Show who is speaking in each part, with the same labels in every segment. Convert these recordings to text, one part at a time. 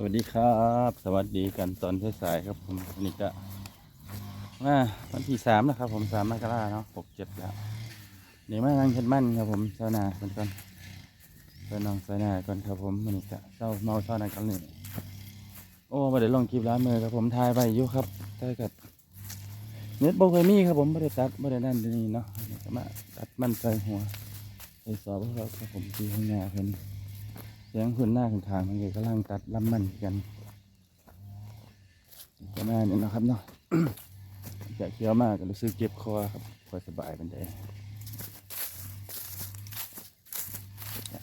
Speaker 1: สวัสดีครับ สวัสดีกันตอนสายๆครับผมนนี้ก็มาวันที่สามแล้วครับผมสามมกราเนาะหกเจ็ดแล้วนี่มาทางเช็ดมั่นครับผมเจ้านาก่อนก่อนเจ้น้องเจ้านาก่อนครับผมวันนี้ก็เจ้าเมาเท่านั้นกันเลยโอ้มาเดี๋ยวลองคลิปร้านมือครับผมถ่ายไปอยู่ครับถ่ายกับเน็ตโบเคยมีครับผมไม่ได้ตัดไม่ได้นั่นนี่เนาะนี่มาตัดมันใส่หัวใส่สอบพวกเราครับผมที่ข้างน้าเพิ่น เสียงคุณหน้าข้างๆมันก็กำลังตัดลำมันกันก็น่าเนี่ยนะครับเนาะจะเคี้ยวมากก็รู้สึกเจ็บคอครับคอยสบายเป็นใจ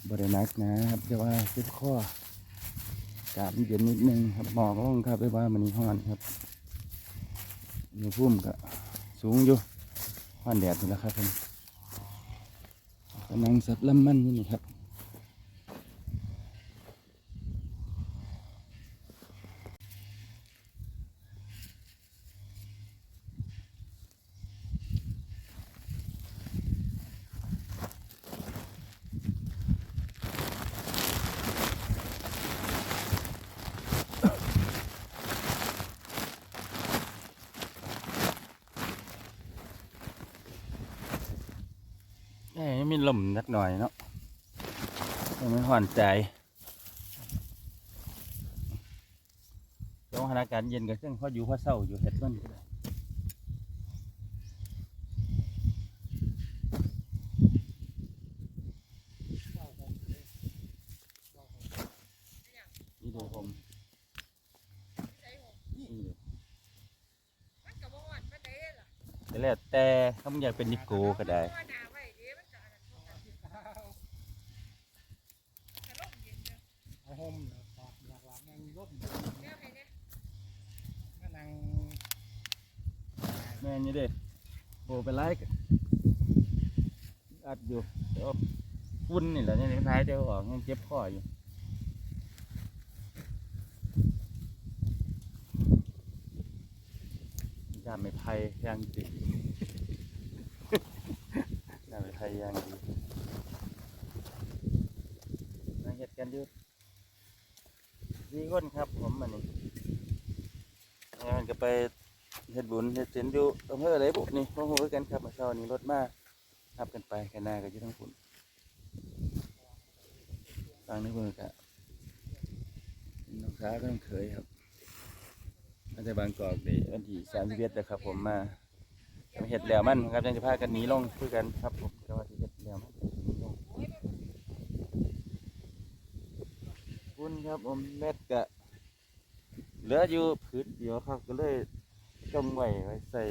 Speaker 1: บรินักนะครับแต่ว่าเจ็บคอากาศเย็นนิดนึงครับหมอกลงครับด้วยว่ามันนี่ห้อนครับอยู่พุ่มก็สูงอยู่ห้อนแดดอยู่แล้วครับผมกำลังสับลำมันนี่นี่ครับ เอ้ยมีลมนิดหน่อยเนาะยังไม่ห่อนใจช่วงสถานการณ์เย็นกับเครื่องพออยู่พอเศร้าอยู่เห็ดมันก็ได้นี่ดูผมนี่ดู
Speaker 2: มันก็บ่ฮอดปานใดล่ะ
Speaker 1: แต่แล้วแต่ถ้ามึงอยากเป็นนิโก้ก็ได้
Speaker 2: ห่มเนี่
Speaker 3: ยตอกหลักหลักยังร่มก็นั่ง
Speaker 1: แม่นี่เด้โบเป็นไรก็อัดอยู่เดี๋ยวฝุ่นนี่แหละนี่ท้ายเดี๋ยวออกยังเจ็บคออยู่ยาไม่ไพ่ย่างดียาไม่ไพ่ย่างดีมาเห็ดกันยู่ สี่คนครับผมมันนี่งานก็ไปเฮ็ดบุญเฮ็ดศีลอยู่อำเภออะไรบุนี่บ่ฮู้คือกันครับมื่อเช้านี้รถมาขับกันไปกันหน้าก็อยู่ทั้งฝุ่นทางนี้เพิ่นก็น้องสาวก็ต้องเคยครับมาจากบางกอกนี่วันที่31นะครับผมมาจะมาเฮ็ดแล้วมันครับยังจะพากันหนีลงคือกันครับผมแต่ว่าสิเฮ็ดแล้วมันหนีลงฝุ่น ครับผมเม็ดก็เหลืออยู่ผืนเดียวครับก็เลยจงไว้ไว้ใส่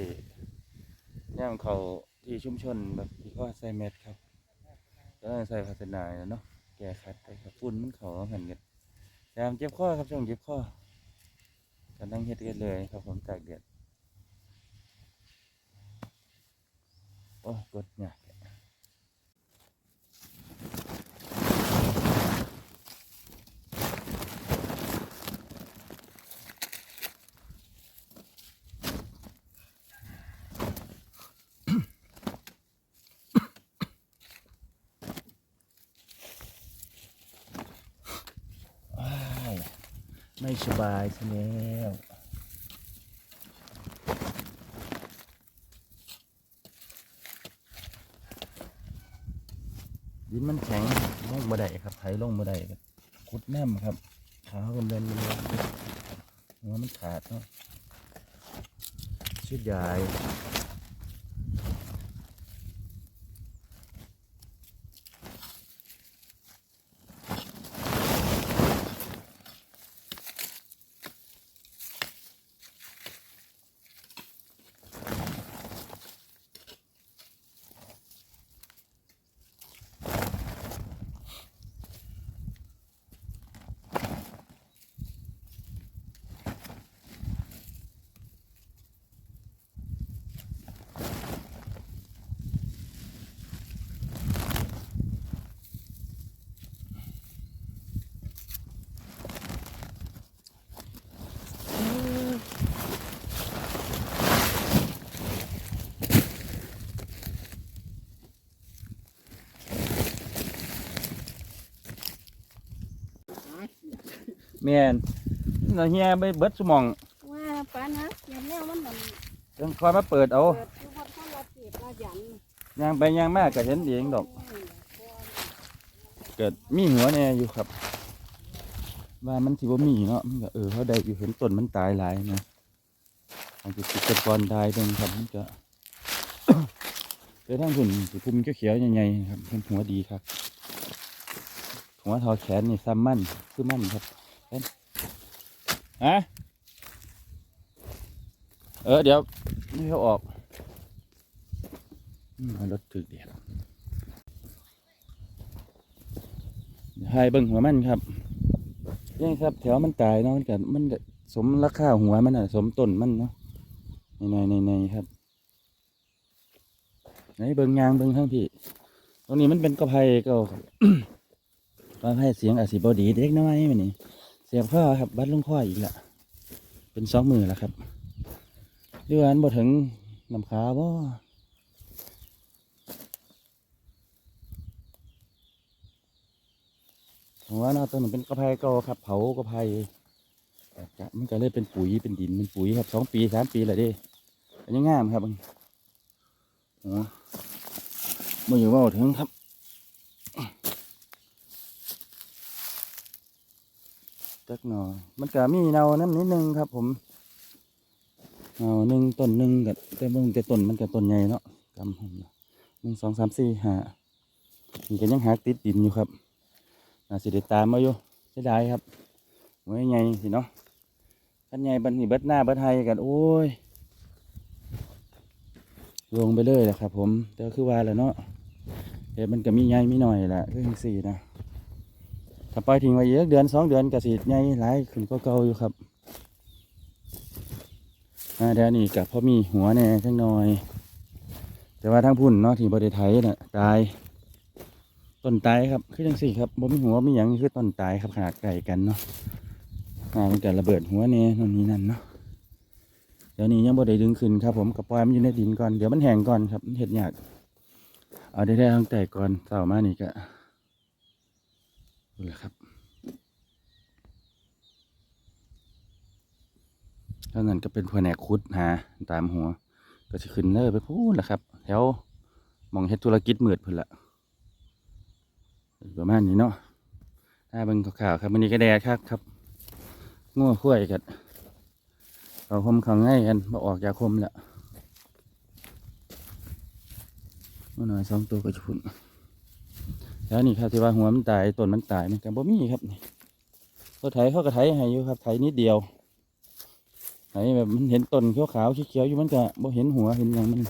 Speaker 1: ย่ามเขาที่ชุมชนแบบที่เขาใส่เม็ดครับก็ใส่ภาชนะนะเนาะแก้ขัดไปครับฝุ่นมันเขาหันกันยามเจ็บข้อครับช่วงเจ็บข้อกันนั่งเฮ็ดกันเลยครับผมตากแดดโอ้กดเนี่ย ไม่สบายซะแล้วดินมันแข็งลงบ่ได้ครับไถลงบ่ได้ครับขุดแน้ำครับขาคนเดินมันเลยหัวมันขาดเนาะชุดใหญ่ แม่นน่ะเฮียไปเบิดสมอง
Speaker 4: ว่าปานนะเดี๋ยวแนวมันมัน
Speaker 1: ยังคอยมาเปิดเอา
Speaker 4: เปิดทุกคนเขาละเสียบละหยัน
Speaker 1: ย่างไปย่างมากก็เห็นเองดอก เกิดมีหัวแน่อยู่ครับ ว่ามันสิบ่มีเนาะมันก็เออเขาได้อยู่เห็นต้นมันตายหลายนะมันจะติดเป็นกอนตายเบิ่งครับมันก็เจอทั้งหุ่นสิพุ่มเขียวๆใหญ่ๆครับเป็นหัวดีครับหัวทอแขนนี่ซ้ำมั่นคือมั่นครับ เห็นฮะเออเดี๋ยวนี่เขาออกรถถึกเดียวให้เบิ่งหัวมันครับยังครับ แถวมันตายเนาะมันก็มันก็สมราคาหัวมันอะ สมต้นมันเนาะในในในครับไหนเบิ่งยางเบิ่งข้างพี่ตรงนี้มันเป็นกระไพเก็กระไพเสียงอาจสิบอดีเด็กน้อยมันนี่ สียบข้อครับ บัดลงข้ออีกละเป็นสองมือแล้วครับเดือนบ่ถึงน้ำขาบ่หัวเนาะต้นมันเป็นกระเพราก่าครับ เผากระเพราจะมันก็เลยเป็นปุ๋ยเป็นดินเป็นปุ๋ยครับสองปีสามปีเลยเดิอันนี้ง่ามครับหัวมาอยู่ว่าถึงครับจัก หน่อมันก็มีเนาน้ำนิดนึงครับ ผมเนาหนึ่งต้นหนึ่งกับแต่เบิ่งแต่ต้นมันก็ต้นใหญ่เนาะกำผมหนึ่งสองสามสี่ห้านี่ก็ยังหักติดดินอยู่ครับน่าสิได้ตามมาอยู่เสียดายครับไว้ไงสิเนาะขันใหญ่บันนี่เบิดหน้าเบิดไทยกันโอ้ยลงไปเลยแหละครับ ผมแต่คือว่าแหล้วเนาะเดี๋ยวมันก็มีใหญ่มีหน่อยแหละก็ยังสี่นะ ถ้าปล่อยทิ้งไว้เยอะเดือนสองเดือนก็สิใหญ่หลายขึ้นก็เก่าอยู่ครับอาเดี๋ยวนี้กับพ่อมีหัวแน่จังน่อย แต่ว่าทั้งพุ่นเนาะที่บริไทยน่ะตายต้นตายครับคือจังสี่ครับบ่มีหัวมีหยังคือต้นตายครับขนาดไก่กันเนาะอ่ามันเกิดระเบิดหัวเนี่ยนั่นนี่นั่นเนาะเดี๋ยวนี้ยังบ่ได้ดึงขึ้นครับ ผมกับปล่อยมันอยู่ในดินก่อนเดี๋ยวมันแห้งก่อนครับมันเห็ดยากเอาได้ได้ตั้งแต่ก่อนเสาร์มานี่ก็ ดูแหละครับถ้างั้นก็เป็นแผนกคุดหาตามหัว ก็จะขึ้นเลยไปพูดแหละครับแถวมองเฮ็ดธุรกิจมืดพุ่นละประมาณนี้เนาะถ้าเบิ่งข่าวครับวันนี้ก็แดดครับครับงัวข้วยกันเอาคมเขาง่ายกันมาออกจากคมแล้วมาหน่อยสองตัวก็จะพุ่น แล้วนี่ครับที่ว่าหัวมันตายต้นมันตายมันกันบ่มีครับนี่เขาไถเขาก็ไถให้อยู่ครับไถนิดเดียวไถแบบมันเห็นต้นขาวๆเขียวอยู่มันก็บ่เห็นหัวเห็นอย่างมัน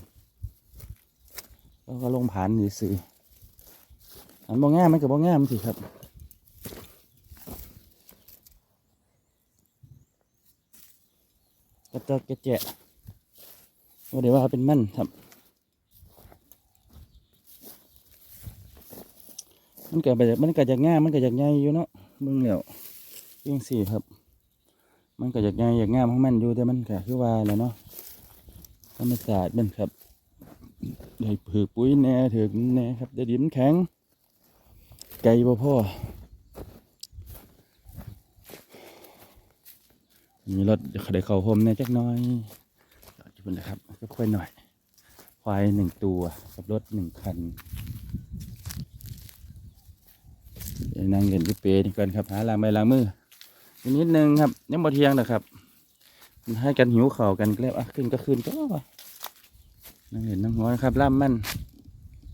Speaker 1: แล้วก็ลงผ่านสื่ออันบ่งามมันก็บ่งามสิครับกระจกกระแจะว่าเดี๋ยวว่าเป็นมั่นครับ มันเก็แบบมันเก็จะงามมันเก็จะใหญ่อยู่เนาะเบิ่งแล้วยังสี่ครับ มันเก็จะใหญ่อยากง่ามของมันอยู่แต่มันก็คือว่าแหล้วเนาะธรรมศาสตร์มันครับได้ผือปุ๋ยแน่ถึงแน่ครับได้ดินมันแข็ง ไก่บ่พ่อมีรถได้เข้าพรมแน่จักหน้อยจอดนนะครับก็ค่อยหน่อยควายหนึ่งตัวกับรถหนึ่งคัน นั่งเล่นอยูเปนี่ก่อนครับหาล้างใบล้างมืออีกนิดนึงครับยังบ่เที่ยงนะครับให้กันหิวเข่าวกันก็แล้วอะขึ้นก็ขึ้นก็ว่านั่งเล่นนั่งหัวนะครับล่ามมัน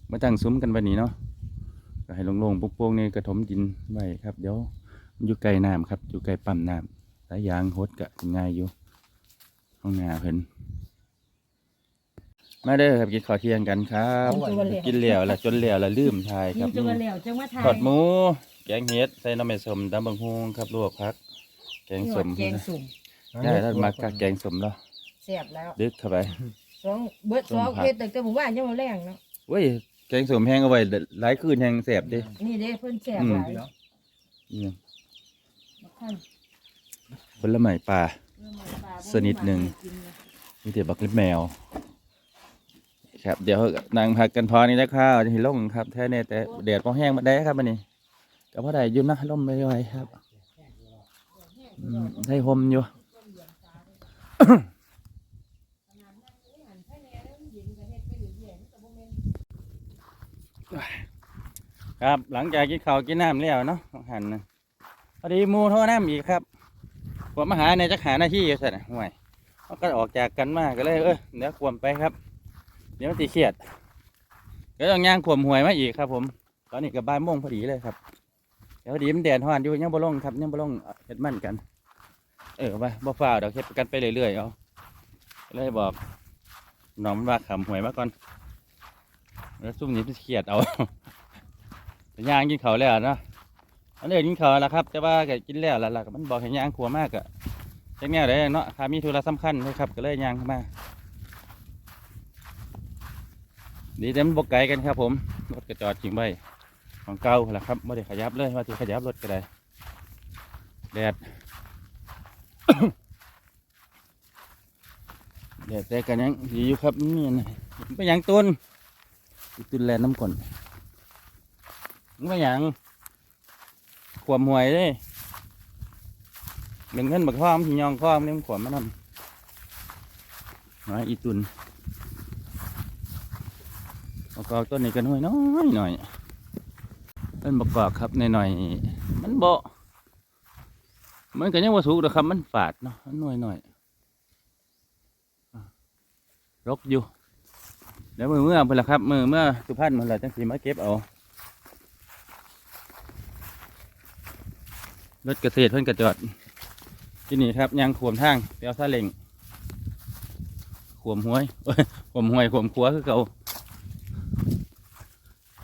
Speaker 1: มาตั้งซุ้มกันวันนี้เนาะก็ให้โล่งๆโป่งๆนี่กระถมดินไว้ครับเดี๋ยวมันอยู่ไกลน้ำครับ อยู่ไกลปั๊มน้ำสายยางหดกะง่ายอยู่ห้องนาเพิ่นมาเด้อครับกินข้าวเที่ยงกันครับ กินเหลียวแล้วจนเหลียวแล้วลืมทายครับ
Speaker 4: จังห
Speaker 1: นี่
Speaker 4: วะแล้วจังหวะไทย
Speaker 1: ทอดหมู แกงเห็ดใส่น้ำมันสมตำบังฮงครับลวกพัก แกงสม
Speaker 4: แกงสุ่ม
Speaker 1: ได้ท่านมากะแกงสมแล้ว
Speaker 4: แซ่บแล้ว
Speaker 1: ดึกเข้าไป
Speaker 4: สองเบิดสอง
Speaker 1: ส้มผัก
Speaker 4: เฮ็ดตั้งแต่หมู่บ้านยังบ่แรงเนาะ
Speaker 1: เว้ยแกงสมแห้งเอาไว้หลายคืนแห้งแสบเดิ
Speaker 4: นี่เด้เพิ่นแซ่บ
Speaker 1: อืม
Speaker 4: หลาย
Speaker 1: นี่
Speaker 4: ท่าน
Speaker 1: ผลไม้ป่าสนิทหนึ่งมีแต่บักเล็บแมว ครับ เดี๋ยวนางพักกันพอนี้นะครับจะเห็นลงครับแท้เนี่ยแต่แดดพอแห้งมาได้ครับมันนี่ ก็พอได้อยุ่นะล่มไม่ไหวครับอืมใส่หมอยู่ครับหลังจากกินข้าวกินน้ำแล้วเนาะหันนะพอดีหมูโทรน้ำอีกครับผมมาหาในจักหาหน้าที่อยู่สินะห่วยเขาก็ออกจากกันมาก็เลยเออเดี๋ยวขวมไปครับ เดี๋ยวมันตีเครียดก็ต้องย่างขวมหวยมาอีกครับ ผม ตอนนี้กับบ่ายโมงพอดีเลยครับ เดี๋ยวดีมันแดดฮ้อนอยู่ยังบ่ลงครับยังบ่ลงเฮ็ดมันกัน เออว่าบ่ฟ้าเดี๋ยวเฮ็ดกันไปเรื่อยๆเอาเลยบอกน้องมันว่าขำหวยมาก่อนแล้วซุ่มนี้มันเครียดเอาย่างกินเขาแล้วเนาะอันนี้กินเขาแล้วครับ แต่ว่าก็กินแล้วแล้วล่ะก็มันบอกให้ย่างขัวมากอะจักแนวได้เนาะถ้ามีธุระสำคัญเลยครับ ก็เลยย่างเข้ามาดีแต่มันบกไกลกันครับผมรถก็จอดจริงไว้ ของเก่าแหละครับไม่ได้ขยับเลยว่าที่ขยับรถก็ได้แดดแดดแต่กันยังดีอยู่ครับนี่นะไม่ยังต้นตุนแลน้ำก่อนไม่ยังขวมหวยเลยหนึ่งเงินบักข้อมที่ยองข้อมนี่มันขวมมานำมาอีตุนประกอบต้นนี้ก็น้อยน้อยหน่อย เป็นประกอบครับในหน่อยๆมันโบมันก็ยังว่าสูงหรอกครับ มันฝาดเนาะมันน้อยหน่อยรกอยู่เดี๋ยวมือเมื่อเพิ่นละครับมือเมื่อสุพรรณมันละจังสีมาเก็บเอารถเกษตรเพิ่อนกระจอดที่นี่ครับยางขวมทางเปียวซาเล็งขวมห้วยเอ้ยขวมห้วยขวมขัวคือเก่า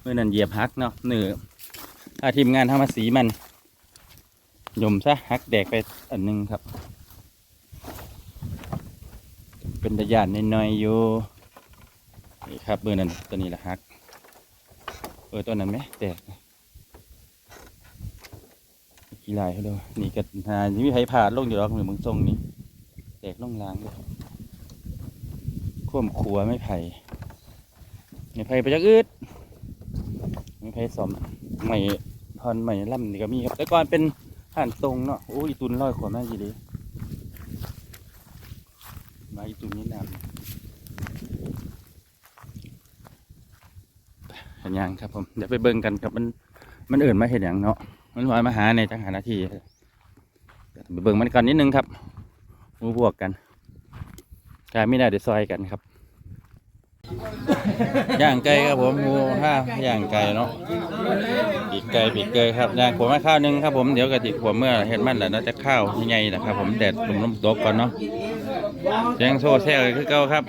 Speaker 1: เมื่อนั้นเหยียบฮักเนาะเหนือ ถ้าทีมงานทำมาสีมันยมซะฮักแดกไปอันหนึงครับ เป็นตะยานน้อยๆอยู่นี่ครับเบอร์นั้นตัวนี้แหละฮักเออตัวนั้นไหมแตกกี่ลายเขาดูนี่ก็หานี่มีใครผ่านลงอยู่หรอกหรือมึงทรงนี้แตกลงล้างเลยข่วมขัวไม่ไผ่ไม่ไผ่ไปจากอืดมีเพชรสมใหม่ อนใหม่ล่ำนี่ก็มีครับ แต่ก่อนเป็นผ่านตรงเนาะโอ้ยตุนร้อยขวดแม่จีดีมาอีตุนนี่นำเห็นยังครับผม เดี๋ยวไปเบิ่งกันครับมันมันเอื่นมาเห็นอย่างเนาะมันว่ามาหาในจังหาหน้าที่ไปเบิ่งมันก่อนนิดนึงครับมูบวกกันกายไม่ได้เดี๋ยวซอยกันครับ ย่างไก่ครับผมหมูห้าย่างไก่เนาะปีกไก่ปีกไก่ครับย่างขวมาข้าวหนึงครับผมเดี๋ยวกะติขวเมื่อเห็ดมันแล้วเนาะจะข้าวยังไงนะครับ ผมแดดลมลมตกก่อนเนาะเสียงโซ่แซ่คือเก่าครับ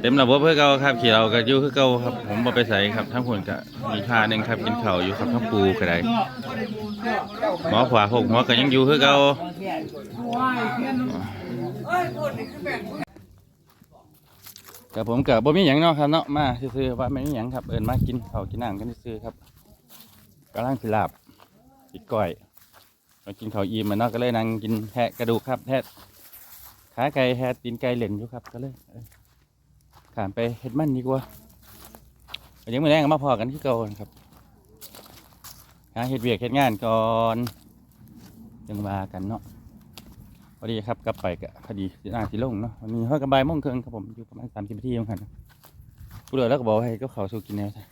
Speaker 1: เต็มระบบเพื่อเก่าครับ ขี่เราก็อยู่คือเก่าครับ ผมบ่ไปใส่ครับทั้งคนก็มีผ้าหนึ่งครับกินข้าวอยู่ครับทั้งปูก็ไดหมอขวาหกหมอก็ยังอยู่คือเก่า กับผมกับบ่มีหยังเนาะครับเนาะมาซื้อๆว่าไม่มีหยังครับเอินมากินข้าวกินน้ำกันซื้อครับกำลังสิลาบอีกก้อยมากินข้าวอิ่มมาเนาะก็เลยนั่งกินแทะกระดูกครับแทะขาไก่แทะตีนไก่เหล่นอยู่ครับก็เลยขามไปเฮ็ดมันดีกว่าเดี๋ยวมื้อแรงมาพอกันที่เก่าครับหาเฮ็ดเวียกเฮ็ดงานก่อนจังว่ากันเนาะ พอดีครับกลับไปก็พอดีหน้าสีลงเนาะวันนี้เขากระบายโมงครึ่งครับผมอยู่ประมาณสามสิบนาทีมั้งครับผู้เดือแล้วก็บอกให้ก็เขาสู่กินแนวจ้ะ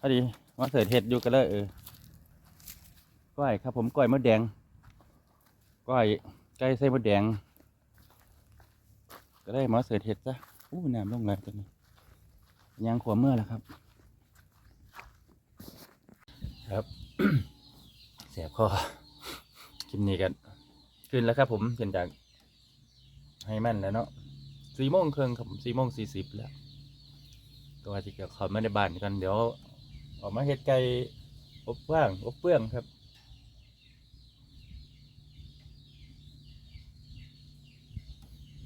Speaker 1: พอดีว่าเสิร์ฟเห็ดอยู่ก็เลยเออก้อยครับผมก้อยมดแดงก้อยไก่ใส่มดแดง ก็ได้มาเสิร์ฟเห็ดซะอู้น้ำลงเลยตอนนี้ยังขวบเมื่อแล้วครับ ครับเสียบคอกินนี่กัน ขึ้นแล้วครับผมเปลี่ยนจากให้มันแล้วเนาะสี่โมงครึ่งครับผมสี่โมงสี่สิบแล้วก็ว่าจะเกี่ยวขาไม่ได้บ้านกันเดี๋ยวออกมาเฮ็ดไก่อบว่างอบเปื้องครับ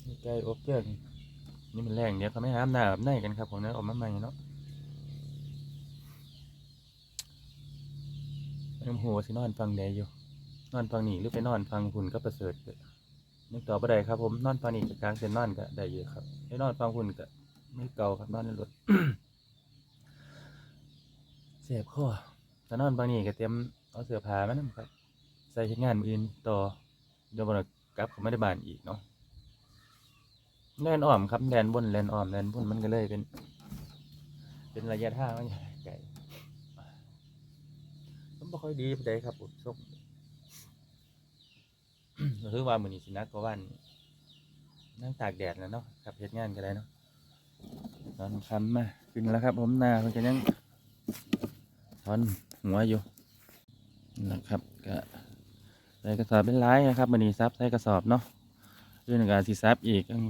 Speaker 1: เฮ็ดไก่อบเปื้องนี่มันแรงเดี๋ยวเขาไม่ห้ามหน้าแบบไหนกันครับผมนี่ยออกมาใหม่เนาะน้ำหัวสินอนฟังแดอยู่ นอนฟังนี่หรือไปนอนฟังคุณก็ประเสริฐเกิดนึกต่อไปได้ครับ ผมนอนฟังนี่กับกลางเส้นนอนก็ได้เยอะครับไปนอนฟังคุณก็ไม่เก่าครับนอนในรถเสียบข้อถ้านอนฟังนี่ก็เตรียมเอาเสื้อผ้ามานํครับ ใส่เฮ็ดงานมืออื่นต่อเดี๋ยววันกลับเขาไม่ได้บานอีกเนาะแลนอ้อมครับแลนบนแลนอ้อมแลนบนมันก็เลยเป็น เป็นระยะทางมันไกลมันไม่ค่อยดีปานใดครับอุดส่ งถือว่ามือนี้สินักก็วันนั่งตากแดดแล้วเนาะขับเฮ็ดงานก็ได้เนาะตอนคำมาขึ้นแล้วครับ ผมหน้ามันก็ยังทอนหัวอยู่นะครับก็ใส่กระสอบเป็นร้ายนะครับมือนี้ซับใส่กระสอบเนาะเรื่องการสีซับอีกยัง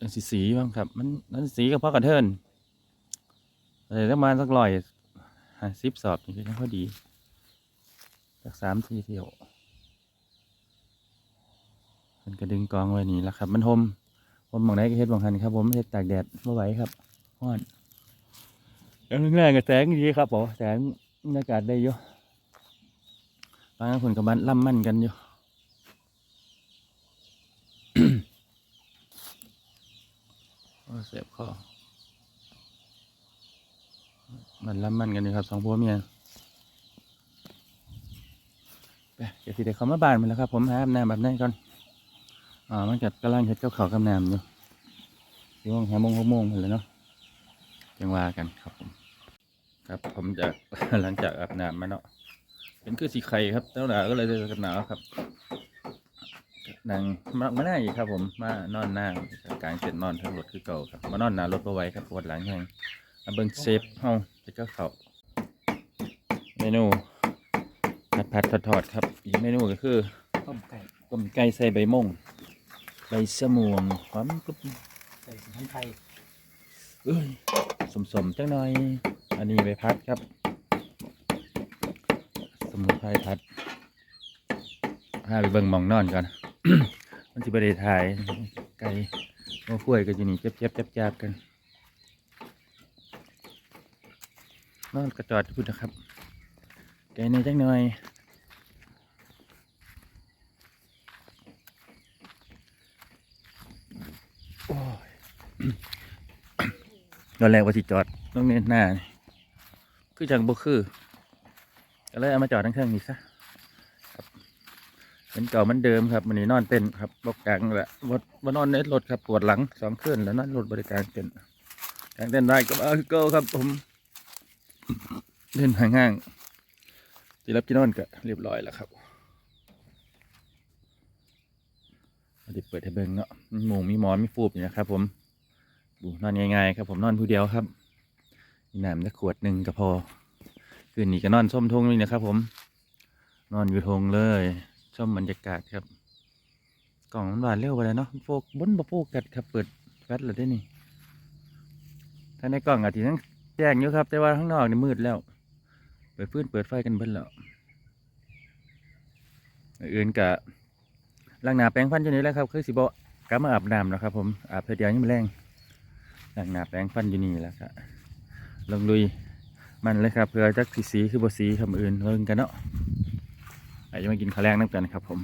Speaker 1: ยังสีสีบ้างครับ มันมันสีกับพ่อกระเทินเลยประมาณสักร้อยห้าสิบสอบนี่ก็ยังพอดีสักสามสี่เที่ยว มันก็ดึงกองไว้นี่แหละครับ มันหมผมบางไหนก็เฮ็ดบางคันครับผมเฮ็ดตากแดดไม่ไหวครับร้อนแล้วแรกก็แสงดีครับผมแสงบรรยากาศได้อยู่บางคนกับบ้านล่ำมั่นกันอยู่เสียบคอมันล่ำมั่นกันอยู่ครับสองผัวเมียไปเดี๋ยวสิเด็กเขามาบ้านมันแล้วครับ ผมหาอาบน้ำแบบนั้นก่อน อ่ามันกัดกำลังเฮ็ดกับข้าวกับน้ำอยู่ช่วงห้าโมงหกโมงนั่นแหละเนาะยังว่ากันครับผม ครับผมจะหลังจากอาบน้ำมาเนาะเป็นคือสีไข่ครับเจ้าหนาก็เลยจะหนาวครับนางมามาหน้าอีกครับ ผมมานอนหน้ากลางเต็นท์นอนทั้งรถคือเก่าครับมานอนหน้ารถเอาไว้ครับปวดหลังแห้งมาเบิ่งเซฟเฮาเฮ็ดกับข้าวเมนูผัดผัดทอดทอดๆครับอีกเมนูก็คือ
Speaker 3: ต้มไก่
Speaker 1: ต้มไก่ใส่ใบม่วง ใบสะมวงหอมกรุบ
Speaker 3: ใส่สมุนไพร
Speaker 1: เอ้ยสมๆจังหน่อย อันนี้ใบพัดครับ สมุนไพรพัดพาไปเบิ่งหมองนอนก่อน มันจะไปได้ถ่ายไก่โอ้ป่วยก็จะนี่เจ็บเจ็บๆจับๆกัน นอนกระจอดพูดนะครับไก่ในจังหน่อย โอ้ย ตอนแรกว่าสิจอดตรงนี้หน้านี่คือจังบ่คือก็เลยเอามาจอดทั้งเครื่องนี้ซะครับเป็นเก่ามันเดิมครับมันนี้นอนเต้นครับบกกลางแหละวดว่านอนในรถครับปวดหลังสองคืนแล้วนอนรถบริการเต้นกลางเต้นได้ก็เอาเกิครับผมเล่นห่างห้างๆที่รับที่นอนก็เรียบร้อยแล้วครับเอาดิเปิดให้เบิ่งเนาะมีหมูมีหมอนมีฟูบอยู่นะครับผม ดูนอนง่ายๆครับผมนอนผู้เดียวครับมีน้ำสักขวดหนึ่งก็พอคืนนี้ก็นอนส้มทงนี่นะครับ ผม นอนอยู่ทงเลยชมบรรยากาศครับ กล่องมันหวานเร็วไปเลยเนาะโฟกบนบะโฟกัดครับเปิดแฟลชเลยได้นี่ถ้าในกล่องอาจจะยังแจ้งอยู่ครับ แต่ว่าข้างนอกนี่มืดแล้ว เปิดฟืนเปิดไฟกันเบิ้ลแล้วอื่นกะล้างหน้าแปรงฟันอยู่นี่แล้วครับ คือสิบกลับมาอาบน้ำแล้วครับ ผมอาบเพื่อเดียวยังไม่แรง ล้างหนาแปรงฟันอยู่นี่แล้วครับลงลุยมันเลยครับเพื่อจักสีสีคือบสีคำอื่นเบิ่งกันเนาะอาจจะมากินข้าวแรงน้ำกันครับผม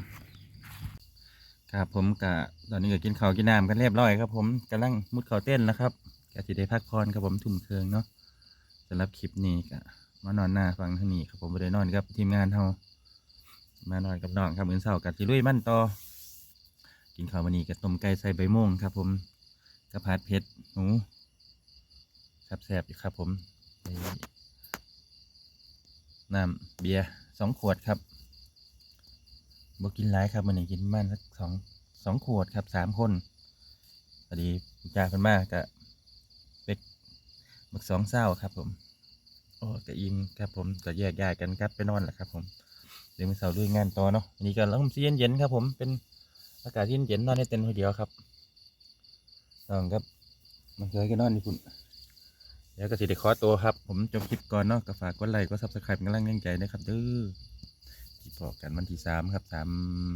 Speaker 1: ครับผมกะตอนนี้ก็กินข้าวกินน้ำกันเรียบร้อยครับ ผมกำลังมุดเขาเต้นแล้วครับกะสิได้พักผ่อนครับผมทุ่มเคืองเนาะสำหรับคลิปนี้กะมานอนหน้าฟังทางนี้ครับผมไม่ได้นอนกับทีมงานเฮามานอนกับน้องครับมื้อเช้ากะสิลุยมันต่อกินข้าววันนี้กับต้มไก่ใส่ใบม่วงครับผม กระผัดเผ็ดหนูแซ่บอยู่ครับผมน้ำเบียร์สองขวดครับบ่กินหลายครับมันนี้กินประมันสักสองสองขวดครับสามคนพอดีจ่าคนมากกะเป็กบักสองเศร้าครับ ผมโอ้กะอิ่มครับ ผมก็แยกย้ายกันครับไปนอนแหละครับ ผมเดี๋ยวมื้อเสาร์ด้วยงานต่อเนาะวันนี้ก็ลมเย็นๆครับ ผมเป็นอากาศเย็นๆนอนในเต็นท์คนเดียวครับ นองครับมันเคยก็นอนญี่ปุ่นเดี๋ยวก็สิได้ขอตัวครับ ผมจบคลิปก่อนเนาะก็ฝากกดไลค์กดซับสไครป์กำลังแรงใจนะครับเด้อที่บอกกันวันที่สามครับสาม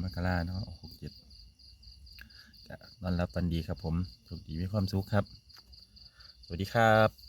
Speaker 1: มกราเนาะหกเจ็ดนอนรับฝันดีครับผมสุขดีมีความสุขครับ สวัสดีครับ